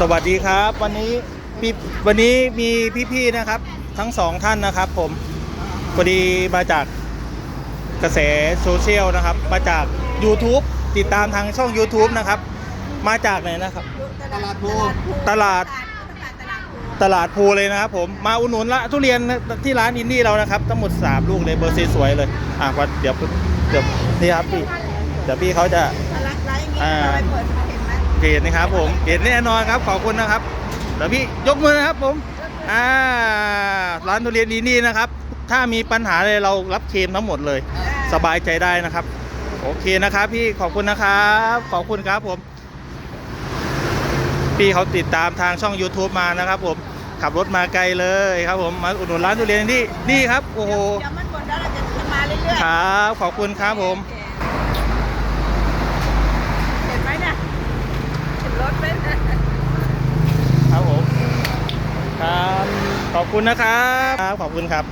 สวัสดีครับ วันนี้พี่วันนี้มีพี่ๆนะครับ ทั้งสองท่านนะครับผมพอดีมาจากกระแสโซเชียลนะครับ มาจาก YouTube ติดตามทางช่อง YouTube นะครับ มาจากไหนนะครับ ตลาดภูตลาด ตลาดภูเลยนะครับผมมาอุดหนุนละทุเรียนที่ร้านอินดี้เรานะครับทั้งหมด 3 ลูกเลยเบอร์สวยๆเลยอะวันเดี๋ยวเดี๋ยวนี่ครับพี่เดี๋ยวพี่เขาจะอ่า เห็นนะครับผมเห็นแน่นอนครับขอบคุณนะครับเดี๋ยวพี่ยกมือนะครับผมอ่าร้านทุเรียนดีนี่นะครับ ถ้ามีปัญหาอะไรเรารับเคลมทั้งหมดเลย สบายใจได้นะครับ โอเคนะครับ พี่ขอบคุณนะครับ ขอบคุณครับผม พี่เขาติดตามทางช่อง YouTube มานะครับผมขับรถมาไกลเลยครับผมมาอุดหนุนร้านทุเรียนนี่นี่ครับโอ้โหเดี๋ยวมันหมดแล้วเราจะมาเรื่อยๆครับ ขอบคุณครับผม เห็นไหมเนี่ยเห็นรถไหมเนี่ย ครับผมครับ ขอบคุณนะครับ ขอบคุณครับ